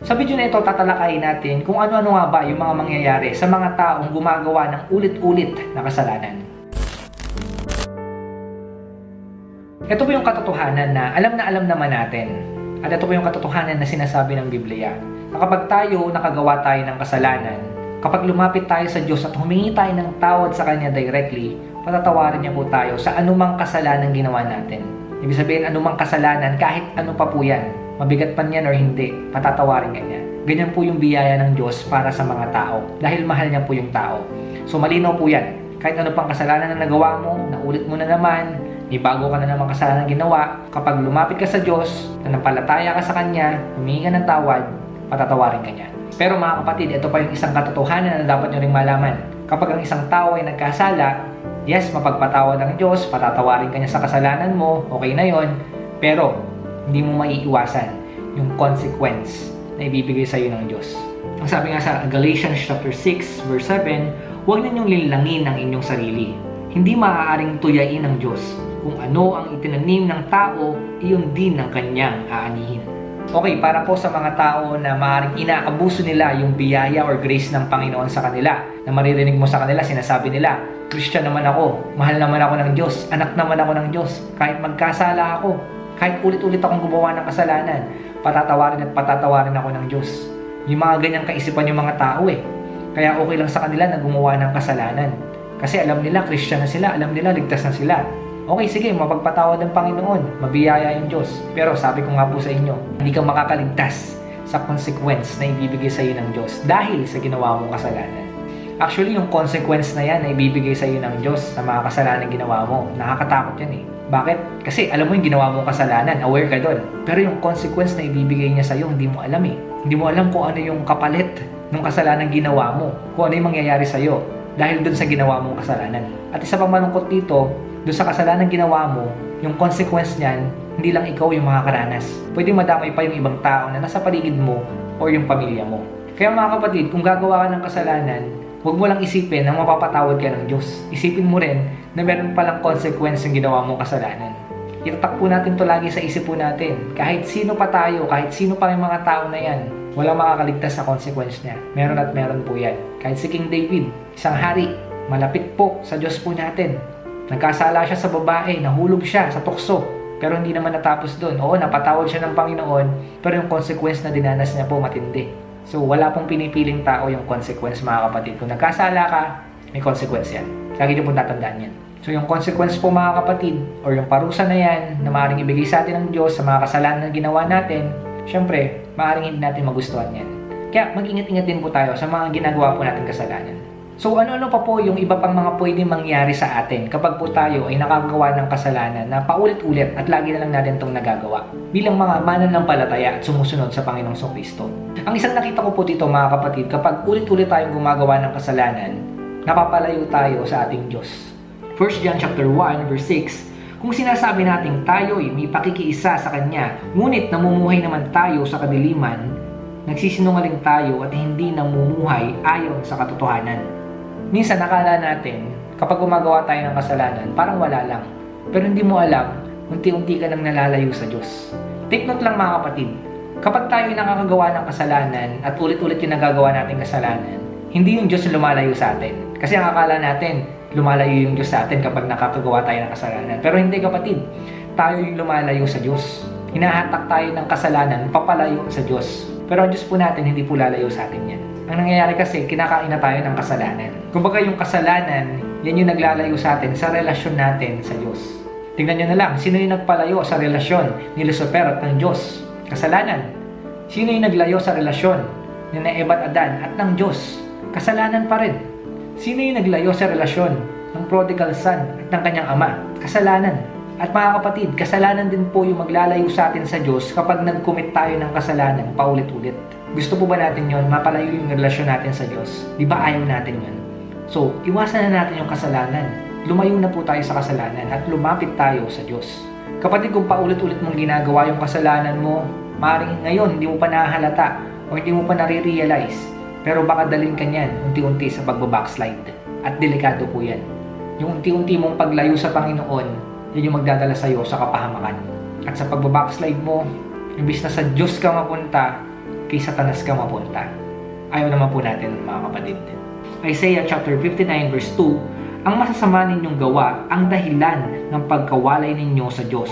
Sa video na ito, tatalakayin natin kung ano-ano nga ba yung mga mangyayari sa mga taong gumagawa ng ulit-ulit na kasalanan. Ito po yung katotohanan na alam na alam naman natin. At ito po yung katotohanan na sinasabi ng Biblia. Na kapag tayo nakagawa tayo ng kasalanan, kapag lumapit tayo sa Diyos at humingi tayo ng tawad sa Kanya directly, patatawarin niya po tayo sa anumang kasalanan ginawa natin. Ibig sabihin, anumang kasalanan, kahit ano pa po yan, mabigat man yan or hindi, patatawarin ka niya. Ganyan po yung biyaya ng Diyos para sa mga tao. Dahil mahal niya po yung tao. So malinaw po yan. Kahit ano pang kasalanan na nagawa mo, naulit mo na naman, may bago ka na naman kasalanan ginawa, kapag lumapit ka sa Diyos, nanampalataya ka sa Kanya, humingi ka ng tawad, patatawarin ka niya. Pero mga kapatid, ito pa yung isang katotohanan na dapat nyo ring malaman. Kapag ang isang tao ay nagkasala, yes, mapagpatawad ang Diyos, patatawarin ka niya sa kasalanan mo, okay na yon. Pero, hindi mo maiiwasan yung consequence na ibibigay sa iyo ng Diyos. Ang sabi nga sa Galatians chapter 6 verse 7, huwag ninyong linlangin ang inyong sarili. Hindi maaaring tuyain ng Diyos. Kung ano ang itinanim ng tao, iyon din ang kanyang aanihin. Okay, para po sa mga tao na maaaring inaabuso nila yung biyaya or grace ng Panginoon sa kanila, na maririnig mo sa kanila, sinasabi nila, Christian naman ako, mahal naman ako ng Diyos, anak naman ako ng Diyos, kahit magkasala ako, kahit ulit-ulit akong gumawa ng kasalanan, patatawarin at patatawarin ako ng Diyos. Yung mga ganyang kaisipan yung mga tao eh. Kaya okay lang sa kanila na gumawa ng kasalanan. Kasi alam nila, Christian na sila, alam nila, ligtas na sila. Okay, sige, mapagpatawad ng Panginoon, mabiyaya yung Diyos. Pero sabi ko nga po sa inyo, hindi ka makakaligtas sa consequence na ibibigay sa iyo ng Diyos dahil sa ginawa mong kasalanan. Actually, yung consequence na yan na ibibigay sa iyo ng Diyos sa mga kasalanan ginawa mo, nakakatakot yan eh. Bakit? Kasi alam mo yung ginawa mong kasalanan, aware ka doon. Pero yung consequence na ibibigay niya sa iyo, hindi mo alam eh. Hindi mo alam kung ano yung kapalit ng kasalanan ginawa mo, kung ano yung mangyayari sa iyo dahil doon sa ginawa mong kasalanan. At isa pang malungkot dito, doon sa kasalanan ginawa mo, yung consequence niyan, hindi lang ikaw yung makakaranas. Pwede madamay pa yung ibang tao na nasa paligid mo o yung pamilya mo. Kaya mga kapatid, kung gagawa ka ng kasalanan, huwag mo lang isipin na mapapatawad ka ng Diyos. Isipin mo rin na meron palang consequence yung ginawa mong kasalanan. Itatak po natin to lagi sa isip po natin. Kahit sino pa tayo, kahit sino pa yung mga tao na yan, walang makakaligtas sa consequence niya. Meron at meron po yan. Kahit si King David, isang hari, malapit po sa Diyos po natin. Nagkasala siya sa babae, nahulog siya sa tukso. Pero hindi naman natapos doon. Oo, napatawad siya ng Panginoon, pero yung consequence na dinanas niya po matindi. So, wala pong pinipiling tao yung consequence mga kapatid. Kung nagkasala ka, may consequence yan. Lagi niyo pong tatandaan yan. So, yung consequence po mga kapatid, or yung parusa na yan, na maaaring ibigay sa atin ng Diyos sa mga kasalanan na ginawa natin, syempre, maaaring hindi natin magustuhan yan. Kaya mag-ingat-ingat din po tayo sa mga ginagawa po natin kasalanan. So ano-ano pa po yung iba pang mga pwedeng mangyari sa atin kapag po tayo ay nakagawa ng kasalanan na paulit-ulit at lagi na lang natin itong nagagawa bilang mga mananampalataya at sumusunod sa Panginoong Kristo. Ang isang nakita ko po dito mga kapatid, kapag ulit-ulit tayong gumagawa ng kasalanan, napapalayo tayo sa ating Diyos. 1 John chapter 1 verse 6 Kung sinasabi nating tayo ay may pakikiisa sa Kanya, ngunit namumuhay naman tayo sa kadiliman, nagsisinungaling tayo at hindi namumuhay ayon sa katotohanan. Minsan nakala natin, kapag gumagawa tayo ng kasalanan, parang wala lang. Pero hindi mo alam, unti-unti ka nang nalalayo sa Diyos. Take note lang mga kapatid, kapag tayo nakakagawa ng kasalanan at ulit-ulit yung nagagawa natin kasalanan, hindi yung Diyos lumalayo sa atin. Kasi ang akala natin, lumalayo yung Diyos sa atin kapag nakakagawa tayo ng kasalanan. Pero hindi kapatid, tayo yung lumalayo sa Diyos. Hinahatak tayo ng kasalanan, papalayo sa Diyos. Pero ang Diyos po natin, hindi po lalayo sa atin yan. Ang nangyayari kasi, kinakain na tayo ng kasalanan. Kumbaga yung kasalanan, yan yung naglalayo sa atin sa relasyon natin sa Diyos. Tingnan nyo na lang, sino yung nagpalayo sa relasyon ni Lucifer at ng Diyos? Kasalanan. Sino yung naglayo sa relasyon ni Eva Adan at ng Diyos? Kasalanan pa rin. Sino yung naglayo sa relasyon ng prodigal son at ng kanyang ama? Kasalanan. At mga kapatid, kasalanan din po yung maglalayo sa atin sa Diyos kapag nag-commit tayo ng kasalanan paulit-ulit. Gusto po ba natin yon Mapalayo yung relasyon natin sa Diyos? Di ba ayaw natin yon So, iwasan na natin yung kasalanan. Lumayo na po tayo sa kasalanan at lumapit tayo sa Diyos. Kapatid, kung paulit-ulit mong ginagawa yung kasalanan mo, maaaring ngayon hindi mo pa nahahalata o hindi mo pa nare-realize. Pero baka dalhin ka niyan unti-unti sa pagbabackslide. At delikado po yan. Yung unti-unti mong paglayo sa Panginoon, yan yung magdadala sa'yo sa kapahamakan. At sa pagbabackslide mo, imbis na sa Diyos ka mapunta, kay Satanas ka mapunta. Ayaw naman po natin mga kapatid. Isaiah chapter 59 verse 2, Ang masasama ninyong gawa ang dahilan ng pagkawalay ninyo sa Diyos.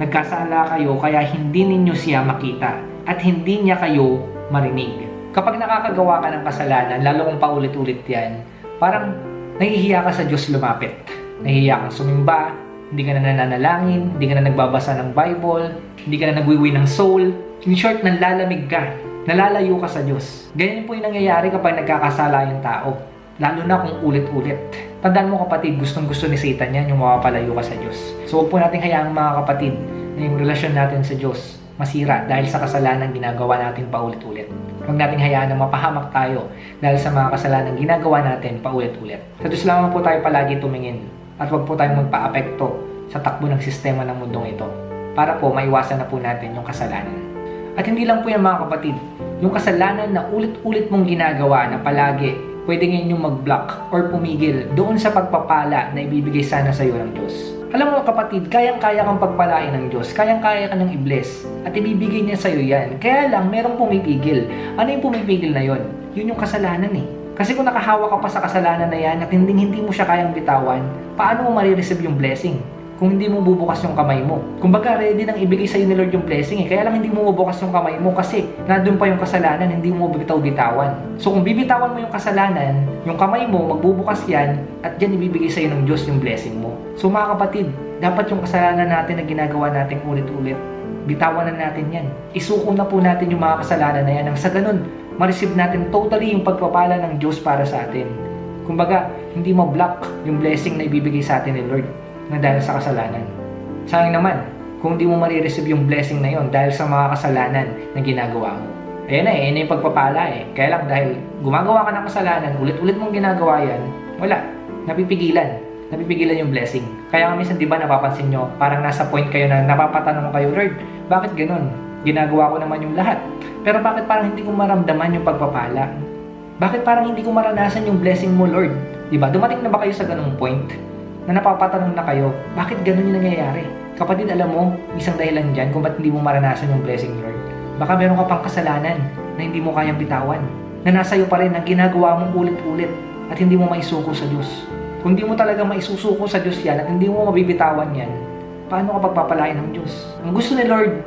Nagkasala kayo kaya hindi ninyo siya makita at hindi niya kayo marinig. Kapag nakakagawa ka ng kasalanan, lalo kung paulit-ulit yan, parang nahihiya ka sa Diyos lumapit. Nahihiya kang sumimba, hindi ka na nananalangin, hindi ka na nagbabasa ng Bible, hindi ka na nagwiwi ng soul. In short, nanlalamig ka. Nalalayo ka sa Diyos. Ganyan po yung nangyayari kapag nagkakasala yung tao. Lalo na kung ulit-ulit. Tandaan mo kapatid, gustong gusto ni Satan yan yung mapapalayo ka sa Diyos. So huwag po natin hayaang mga kapatid na yung relasyon natin sa Diyos masira dahil sa kasalanan ginagawa natin paulit-ulit. Huwag nating hayaan na mapahamak tayo dahil sa mga kasalanan ginagawa natin paulit-ulit. Sa Diyos lamang po tayo palagi tumingin at huwag po tayong magpa-apekto sa takbo ng sistema ng mundong ito para po maiwasan na po natin yung kasalanan. At hindi lang po yan mga kapatid, yung kasalanan na ulit-ulit mong ginagawa na palagi, pwede ngayon yung mag-block or pumigil doon sa pagpapala na ibibigay sana sa iyo ng Diyos. Alam mo kapatid, kayang-kaya kang pagpalain ng Diyos, kayang-kaya ka ng i-bless, at ibibigay niya sa iyo yan. Kaya lang, merong pumipigil. Ano yung pumipigil na yon? Yun yung kasalanan eh. Kasi kung nakahawa ka pa sa kasalanan na yan at hindi, hindi mo siya kayang bitawan, paano mo marireceive yung blessing? Kung hindi mo bubukas yung kamay mo. Kumbaga, ready nang ibigay sa iyo ni Lord yung blessing eh. Kaya lang hindi mo bubukas yung kamay mo kasi nandun pa yung kasalanan, hindi mo bibitaw-bitawan. So kung bibitawan mo yung kasalanan, yung kamay mo, magbubukas yan at dyan ibibigay sa iyo ng Diyos yung blessing mo. So mga kapatid, dapat yung kasalanan natin na ginagawa natin ulit-ulit, bitawan na natin yan. Isuko na po natin yung mga kasalanan na yan. Ang sa ganun, ma-receive natin totally yung pagpapala ng Diyos para sa atin. Kumbaga, hindi ma-block yung blessing na ibibigay sa atin ni Lord na dahil sa kasalanan. Sayang naman, kung di mo marireceive yung blessing na yon dahil sa mga kasalanan na ginagawa mo. Ayan na eh, yun yung pagpapala eh. Kaya lang dahil gumagawa ka ng kasalanan, ulit-ulit mong ginagawa yan, wala, napipigilan. Napipigilan yung blessing. Kaya nga minsan, di ba, napapansin nyo, parang nasa point kayo na napapatanong kayo, Lord, bakit ganun? Ginagawa ko naman yung lahat. Pero bakit parang hindi ko maramdaman yung pagpapala? Bakit parang hindi ko maranasan yung blessing mo, Lord? Di ba? Dumating na ba kayo sa ganung point? Na napapatanong na kayo, bakit ganun yung nangyayari? Kapatid, alam mo, isang dahilan dyan kung ba't hindi mo maranasan yung blessing, Lord. Baka meron ka pang kasalanan na hindi mo kayang bitawan. Na nasa iyo pa rin na ginagawa mong ulit-ulit at hindi mo maisuko sa Diyos. Kung hindi mo talaga maisusuko sa Diyos yan at hindi mo mabibitawan yan, paano ka pagpapalain ng Diyos? Ang gusto ni Lord,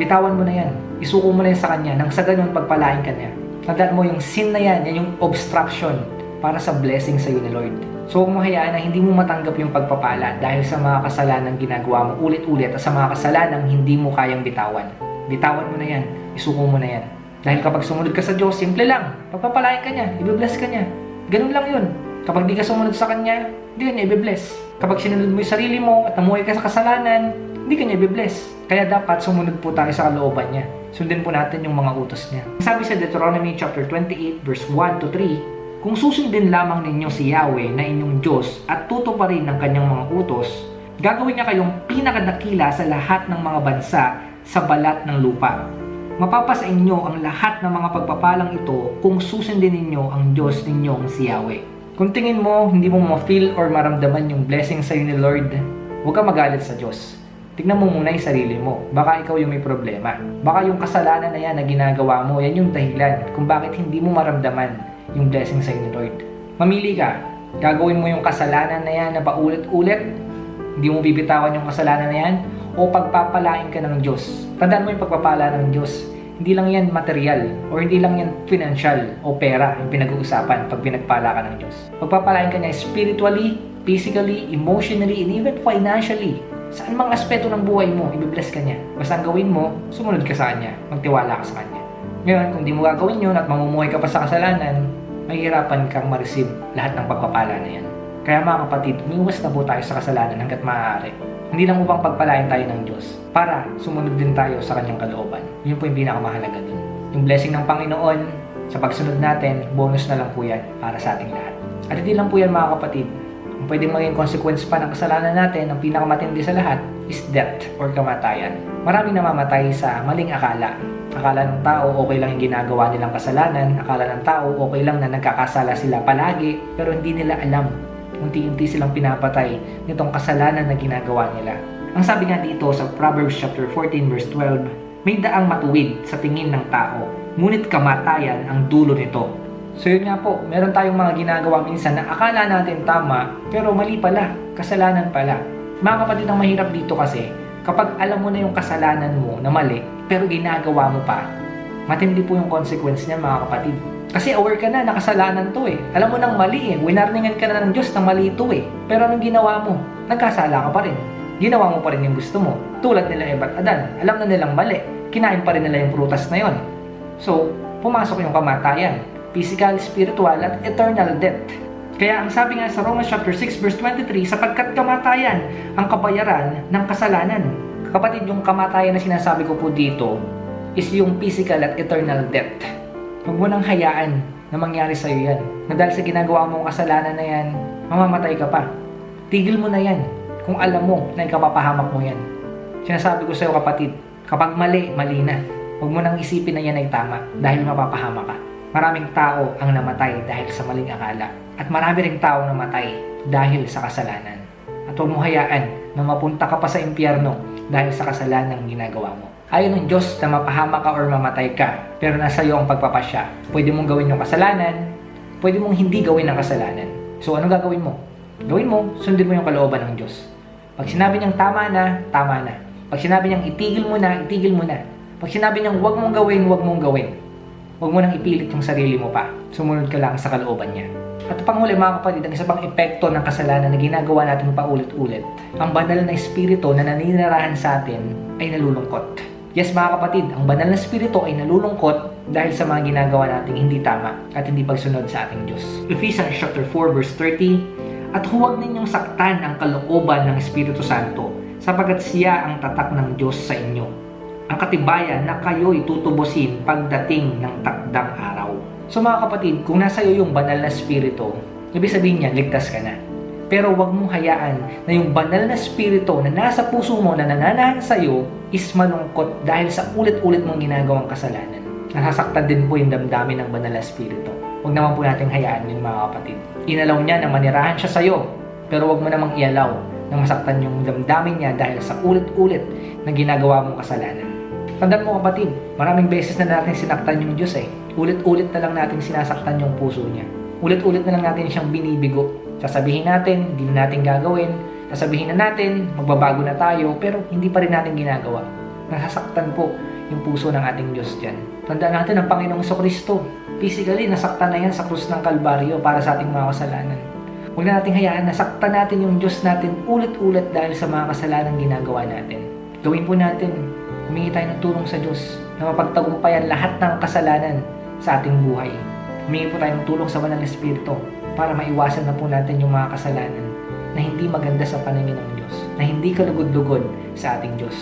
bitawan mo na yan. Isuko mo na yan sa Kanya nang sa ganun pagpalain ka niya. Tandaan mo yung sin na yan, yan yung obstruction para sa blessing sa iyo ni Lord. So huwag mo na hindi mo matanggap yung pagpapala dahil sa mga kasalanan ginagawa mo ulit-ulit at sa mga kasalanan hindi mo kayang bitawan. Bitawan mo na yan. Isuko mo na yan. Dahil kapag sumunod ka sa Diyos, simple lang. Pagpapalain ka niya, ibibless ka niya. Ganun lang yun. Kapag di ka sumunod sa Kanya, hindi ka niya ibibless. Kapag sinunod mo yung sarili mo at namuhay ka sa kasalanan, hindi ka niya ibibless. Kaya dapat sumunod po tayo sa kalooban niya. Sundin po natin yung mga utos niya. Sabi sa Deuteronomy chapter 28 verse 1 to 3, Kung susundin lamang ninyo si Yahweh na inyong Diyos at tutuparin ng kanyang mga utos, gagawin niya kayong pinakadakila sa lahat ng mga bansa sa balat ng lupa. Mapapasa inyo ang lahat ng mga pagpapalang ito kung susundin ninyo ang Diyos ninyong si Yahweh. Kung tingin mo, hindi mo ma-feel or maramdaman yung blessing sa ni Lord, huwag ka magalit sa Diyos. Tignan mo muna yung sarili mo. Baka ikaw yung may problema. Baka yung kasalanan na yan na ginagawa mo, yan yung dahilan kung bakit hindi mo maramdaman yung blessing sa ni Lord. Mamili ka. Gagawin mo yung kasalanan na yan na paulit-ulit. Hindi mo bibitawan yung kasalanan na yan o pagpapalain ka ng Diyos. Tandaan mo yung pagpapala ng Diyos. Hindi lang yan material or hindi lang yan financial o pera yung pinag-uusapan pag pinagpala ka ng Diyos. Pagpapalain ka niya spiritually, physically, emotionally, and even financially. Saan mang aspeto ng buhay mo, ibibless ka niya. Basta ang gawin mo, sumunod ka sa Kanya. Magtiwala ka sa Kanya. Ngayon, kung di mo gagawin yun at mamumuhay ka pa sa kasalanan, mahihirapan kang ma-receive lahat ng pagpapala na yan. Kaya mga kapatid, umiwas na po tayo sa kasalanan hanggat maaari. Hindi lang upang pagpalain tayo ng Diyos para sumunod din tayo sa kanyang kalooban. Yun po yung pinakamahalaga dun. Yung blessing ng Panginoon sa pagsunod natin, bonus na lang po yan para sa ating lahat. At hindi lang po yan mga kapatid. Ang pwedeng maging consequence pa ng kasalanan natin, ang pinakamatindi sa lahat, is death or kamatayan. Maraming namamatay sa maling akala. Akala ng tao okay lang yung ginagawa nilang kasalanan, akala ng tao okay lang na nagkakasala sila palagi, pero hindi nila alam unti-unti silang pinapatay nitong kasalanan na ginagawa nila. Ang sabi nga dito sa Proverbs chapter 14 verse 12, may daang matuwid sa tingin ng tao, ngunit kamatayan ang dulo nito. So yun nga po, meron tayong mga ginagawa minsan na akala natin tama, pero mali pala, kasalanan pala. Mga kapatid, ang mahirap dito kasi, kapag alam mo na yung kasalanan mo na mali, pero ginagawa mo pa, matindi po yung consequence niya mga kapatid. Kasi aware ka na, nakasalanan to eh. Alam mo nang mali eh. Winarningan ka na ng Diyos na mali ito eh. Pero anong ginawa mo? Nagkasala ka pa rin. Ginawa mo pa rin yung gusto mo. Tulad nila Eva at Adan. Alam na nilang mali. Kinain pa rin nila yung prutas na yon. So, pumasok yung kamatayan. Physical, spiritual, at eternal death. Kaya ang sabi nga sa Romans chapter 6 verse 23, sapagkat kamatayan ang kabayaran ng kasalanan. Kapatid, yung kamatayan na sinasabi ko po dito is yung physical at eternal death. Huwag mo nang hayaan na mangyari sa'yo yan. Na dahil sa ginagawa mong kasalanan na yan, mamamatay ka pa. Tigil mo na yan kung alam mo na ikapapahamak mo yan. Sinasabi ko sa'yo kapatid, kapag mali, mali na. Huwag mo nang isipin na yan ay tama dahil mapapahama ka. Maraming tao ang namatay dahil sa maling akala. At marami ring tao namatay dahil sa kasalanan. At huwag mo hayaan na mapunta ka pa sa impyerno dahil sa kasalanan ginagawa mo. Ayaw ng Diyos na mapahama ka or mamatay ka, pero nasa iyo ang pagpapasya. Pwede mong gawin yung kasalanan, pwede mong hindi gawin ang kasalanan. So ano gagawin mo? Gawin mo, sundin mo yung kalooban ng Diyos. Pag sinabi niyang tama na, tama na. Pag sinabi niyang itigil mo na, itigil mo na. Pag sinabi niyang huwag mong gawin, huwag mong gawin. Huwag mo nang ipilit yung sarili mo pa. Sumunod ka lang sa kalooban niya. At panghuli mga kapatid, ang isa pang epekto ng kasalanan na ginagawa natin paulit-ulit, ang banal na espiritu na naninirahan sa atin ay nalulungkot. Yes mga kapatid, ang banal na espiritu ay nalulungkot dahil sa mga ginagawa nating hindi tama at hindi pagsunod sa ating Diyos. Ephesians chapter 4 verse 30 At huwag ninyong saktan ang kalooban ng Espiritu Santo sapagkat siya ang tatak ng Diyos sa inyo. Ang katibayan na kayo'y tutubusin pagdating ng takdang araw. So mga kapatid, kung nasa iyo yung banal na espiritu, ibig sabihin niya, ligtas ka na. Pero huwag mong hayaan na yung banal na spirito na nasa puso mo na nananahan sa iyo is malungkot dahil sa ulit-ulit mong ginagawang kasalanan. Nasasaktan din po yung damdamin ng banal na spirito. Huwag naman po natin hayaan yun mga kapatid. Inalaw niya na manirahan siya sa iyo, pero huwag mo namang ialaw na masaktan yung damdamin niya dahil sa ulit-ulit na ginagawa mong kasalanan. Tandaan mo kapatid, maraming beses na natin sinaktan yung Diyos eh. Ulit-ulit na lang natin sinasaktan yung puso niya. Ulit-ulit na lang natin siyang binibigo Sasabihin natin, hindi na natin gagawin. Sasabihin na natin, magbabago na tayo, pero hindi pa rin natin ginagawa. Nasasaktan po yung puso ng ating Diyos dyan. Tandaan natin ang Panginoong Kristo. Physically, nasaktan na yan sa krus ng Kalbaryo para sa ating mga kasalanan. Huwag na natin hayaan, nasaktan natin yung Diyos natin ulit-ulit dahil sa mga kasalanan ginagawa natin. Gawin po natin, humingi tayo ng tulong sa Diyos na mapagtagumpayan lahat ng kasalanan sa ating buhay. Humingi po tayo ng tulong sa Banal na Espiritu para maiwasan na po natin yung mga kasalanan na hindi maganda sa paningin ng Diyos, na hindi kalugod-lugod sa ating Diyos.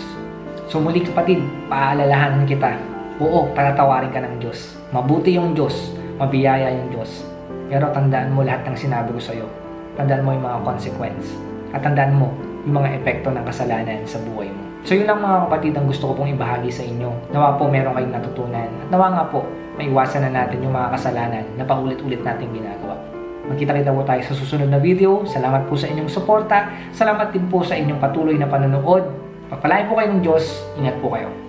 So muli kapatid, paalalahanan kita, oo, patatawarin ka ng Diyos. Mabuti yung Diyos, mabiyaya yung Diyos. Pero tandaan mo lahat ng sinabi ko sa iyo. Tandaan mo yung mga consequence. At tandaan mo yung mga epekto ng kasalanan sa buhay mo. So yun lang mga kapatid ang gusto ko pong ibahagi sa inyo. Nawa po meron kayong natutunan. At nawa nga po, maiwasan na natin yung mga kasalanan na paulit-ulit natin ginagawa. Magkita-kita po tayo sa susunod na video. Salamat po sa inyong suporta. Salamat din po sa inyong patuloy na panonood. Pagpalain po kayo ng Diyos. Ingat po kayo.